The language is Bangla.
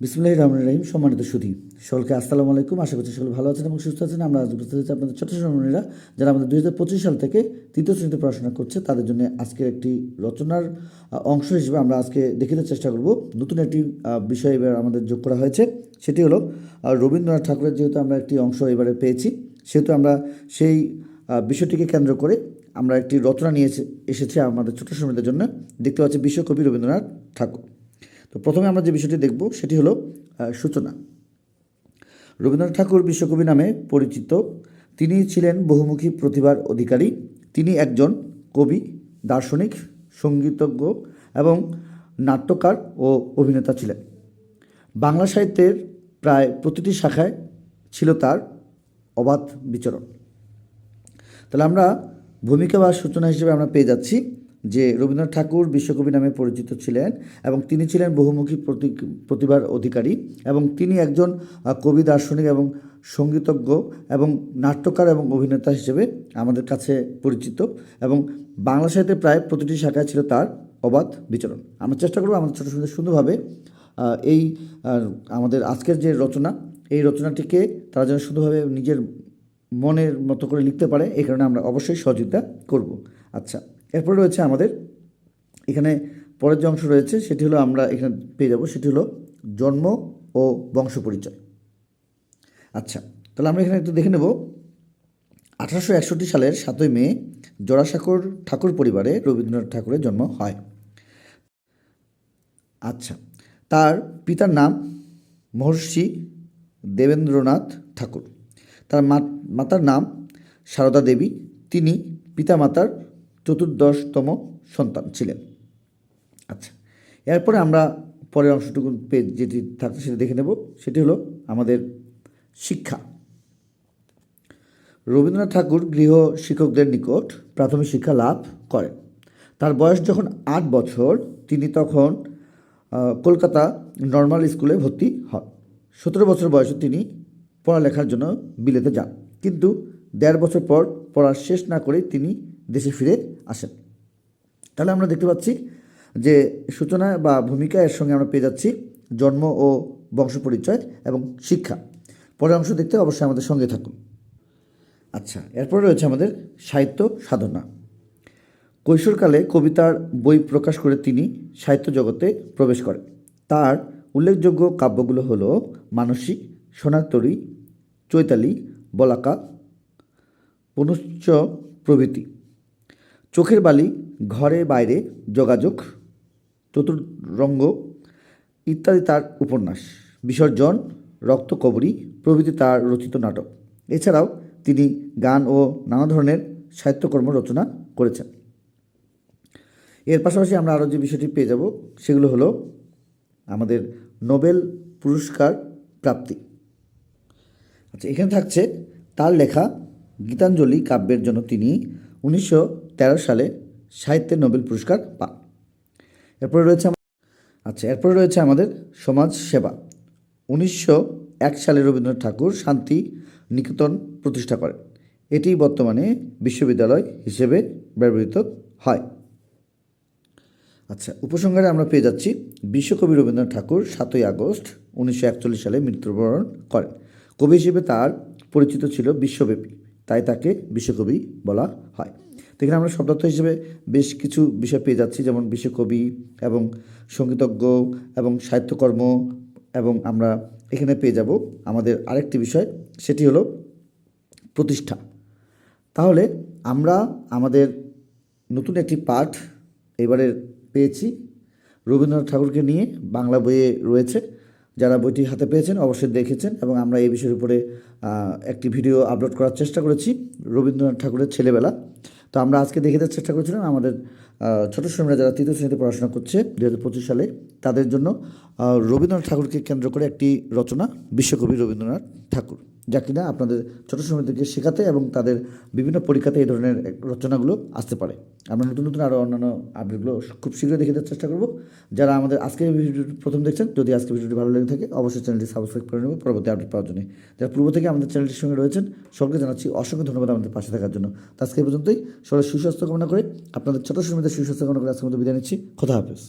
বিসমুল্লাহ রহমান রহিম, সম্মানিত সুধী। সকলকে আসসালামু আলাইকুম। আশা করছি সকলে ভালো আছেন এবং সুস্থ আছেন। আমরা আজ উপস্থিত হচ্ছি আপনাদের ছোট সম্মানীরা যারা আমাদের দুই হাজার পঁচিশ সাল থেকে তৃতীয় শ্রেণীতে পড়াশোনা করছে, তাদের জন্য আজকের একটি রচনার অংশ হিসেবে আমরা আজকে দেখিতে চেষ্টা করব। নতুন একটি বিষয় এবার আমাদের যোগ করা হয়েছে। সেটি হলো রবীন্দ্রনাথ ঠাকুরের যেহেতু আমরা একটি অংশ এবারে পেয়েছি, সেহেতু আমরা সেই বিষয়টিকে কেন্দ্র করে আমরা একটি রচনা নিয়ে এসেছি আমাদের ছোট সময়দের জন্য। দেখতে পাচ্ছি বিশ্বকবি রবীন্দ্রনাথ ঠাকুর। তো প্রথমে আমরা যে বিষয়টি দেখব সেটি হলো সূচনা। রবীন্দ্রনাথ ঠাকুর বিশ্বকবি নামে পরিচিত। তিনি ছিলেন বহুমুখী প্রতিভার অধিকারী। তিনি একজন কবি, দার্শনিক, সঙ্গীতজ্ঞ এবং নাট্যকার ও অভিনেতা ছিলেন। বাংলা সাহিত্যের প্রায় প্রতিটি শাখায় ছিল তার অবাধ বিচরণ। তাহলে আমরা ভূমিকা বা সূচনা হিসেবে আমরা পেয়ে যাচ্ছি। যে রবীন্দ্রনাথ ঠাকুর বিশ্বকবি নামে পরিচিত ছিলেন এবং তিনি ছিলেন বহুমুখী প্রতি- প্রতিভার অধিকারী এবং তিনি একজন কবি, দার্শনিক এবং সঙ্গীতজ্ঞ এবং নাট্যকার এবং অভিনেতা হিসেবে আমাদের কাছে পরিচিত এবং বাংলা সাহিত্যে প্রায় প্রতিটি শাখায় ছিল তার অবাধ বিচরণ। আমরা চেষ্টা করব আমাদের ছোটো সুন্দর সুন্দরভাবে এই আমাদের আজকের যে রচনা, এই রচনাটিকে তারা যেন সুন্দরভাবে নিজের মনের মতো করে লিখতে পারে, এই কারণে আমরা অবশ্যই সহযোগিতা করব। আচ্ছা। এরপরে রয়েছে আমাদের, এখানে পরের যে অংশ রয়েছে, সেটি হলো আমরা এখানে পেয়ে যাব, সেটি হলো জন্ম ও বংশ পরিচয়। আচ্ছা তাহলে আমরা এখানে একটু দেখে নেব। আঠারোশো একষট্টি সালের সাতই মে জোড়াসাঁকোর ঠাকুর পরিবারে রবীন্দ্রনাথ ঠাকুরের জন্ম হয়। আচ্ছা তার পিতার নাম মহর্ষি দেবেন্দ্রনাথ ঠাকুর। তার মাতার নাম সারদা দেবী। তিনি পিতামাতার চতুর্দশতম সন্তান ছিলেন। আচ্ছা এরপরে আমরা পরের অংশটুকু পেয়ে যেটি থাকছে সেটা দেখে নেব। সেটি হলো আমাদের শিক্ষা। রবীন্দ্রনাথ ঠাকুর গৃহ শিক্ষকদের নিকট প্রাথমিক শিক্ষা লাভ করেন। তার বয়স যখন আট বছর, তিনি তখন কলকাতা নর্মাল স্কুলে ভর্তি হন। সতেরো বছর বয়সে তিনি পড়ালেখার জন্য বিলেতে যান। কিন্তু দেড় বছর পর পড়া শেষ না করেই তিনি দেশে ফিরে আসেন। তাহলে আমরা দেখতে পাচ্ছি যে সূচনা বা ভূমিকা এর সঙ্গে আমরা পেয়ে যাচ্ছি জন্ম ও বংশ পরিচয় এবং শিক্ষা। পরের অংশ দেখতে অবশ্যই আমাদের সঙ্গে থাকুন। আচ্ছা এরপরে রয়েছে আমাদের সাহিত্য সাধনা। কৈশোরকালে কবিতার বই প্রকাশ করে তিনি সাহিত্য জগতে প্রবেশ করেন। তার উল্লেখযোগ্য কাব্যগুলো হলো মানসিক সোনার তরী চৈতালি, বলাকা, পুনশ্চ প্রভৃতি। চোখের বালি, ঘরে বাইরে যোগাযোগ, চতুরঙ্গ ইত্যাদি তার উপন্যাস। বিসর্জন রক্তকবরী প্রভৃতি তার রচিত নাটক। এছাড়াও তিনি গান ও নানা ধরনের সাহিত্যকর্ম রচনা করেছেন। এর পাশাপাশি আমরা আরও যে বিষয়টি পেয়ে যাব, সেগুলো হলো আমাদের নোবেল পুরস্কার প্রাপ্তি। আচ্ছা এখানে থাকছে তার লেখা গীতাঞ্জলি কাব্যের জন্য। তিনি উনিশশো তেরো সালে সাহিত্যের নোবেল পুরস্কার পান। এরপরে রয়েছে আচ্ছা এরপরে রয়েছে আমাদের সমাজ সেবা। উনিশশো এক সালে রবীন্দ্রনাথ ঠাকুর শান্তি নিকেতন প্রতিষ্ঠা করেন। এটি বর্তমানে বিশ্ববিদ্যালয় হিসেবে ব্যবহৃত হয়। আচ্ছা উপসংহারে আমরা পেয়ে যাচ্ছি, বিশ্বকবি রবীন্দ্রনাথ ঠাকুর সাতই আগস্ট উনিশশো একচল্লিশ সালে মৃত্যুবরণ করেন। কবি হিসেবে তার পরিচিত ছিল বিশ্বব্যাপী, তাই তাকে বিশ্বকবি বলা হয়। তো এখানে আমরা শব্দার্থ হিসেবে বেশ কিছু বিষয় পেয়ে যাচ্ছি, যেমন বিশ্বকবি এবং সঙ্গীতজ্ঞ এবং সাহিত্যকর্ম এবং আমরা এখানে পেয়ে যাব আমাদের আরেকটি বিষয়, সেটি হলো প্রতিষ্ঠা। তাহলে আমরা আমাদের নতুন একটি পাঠ এবারে পেয়েছি। রবীন্দ্রনাথ ঠাকুরকে নিয়ে বাংলা বইয়ে রয়েছে। যারা বইটি হাতে পেয়েছেন অবশ্যই দেখেছেন এবং আমরা এই বিষয়ের উপরে একটি ভিডিও আপলোড করার চেষ্টা করেছি রবীন্দ্রনাথ ঠাকুরের ছেলেবেলা। তো আমরা আজকে দেখে দেওয়ার চেষ্টা করেছিলাম আমাদের ছোটো শ্রমিকরা যারা তৃতীয় শ্রেণীতে পড়াশোনা করছে দু হাজার পঁচিশ সালে, তাদের জন্য রবীন্দ্রনাথ ঠাকুরকে কেন্দ্র করে একটি রচনা, বিশ্বকবি রবীন্দ্রনাথ ঠাকুর। যা কিনা আপনাদের ছোটো শ্রমিকদেরকে শেখাতে এবং তাদের বিভিন্ন পরীক্ষাতে এই ধরনের রচনাগুলো আসতে পারে। আমরা নতুন নতুন আরও অন্যান্য আপডেটগুলো খুব শীঘ্রই দেখে দেওয়ার চেষ্টা করব। যারা আমাদের আজকের ভিডিওটি প্রথম দেখছেন, যদি আজকের ভিডিওটি ভালো লেগে থাকে, অবশ্যই চ্যানেলটি সাবস্ক্রাইব করে নেব পরবর্তী আপডেট পাওয়ার জন্য যারা পূর্ব থেকে আমাদের চ্যানেলটির সঙ্গে রয়েছেন, সকলকে জানাচ্ছি অসংখ্য ধন্যবাদ আমাদের পাশে থাকার জন্য। তো আজকে পর্যন্তই। সবাই সুস্বাস্থ্য কামনা করে, আপনাদের ছোটো শ্রমিকদের সুস্বাস্থ্য কামনা করে আজকের মতো বিদায় নিচ্ছি। খোদা হাফেজ।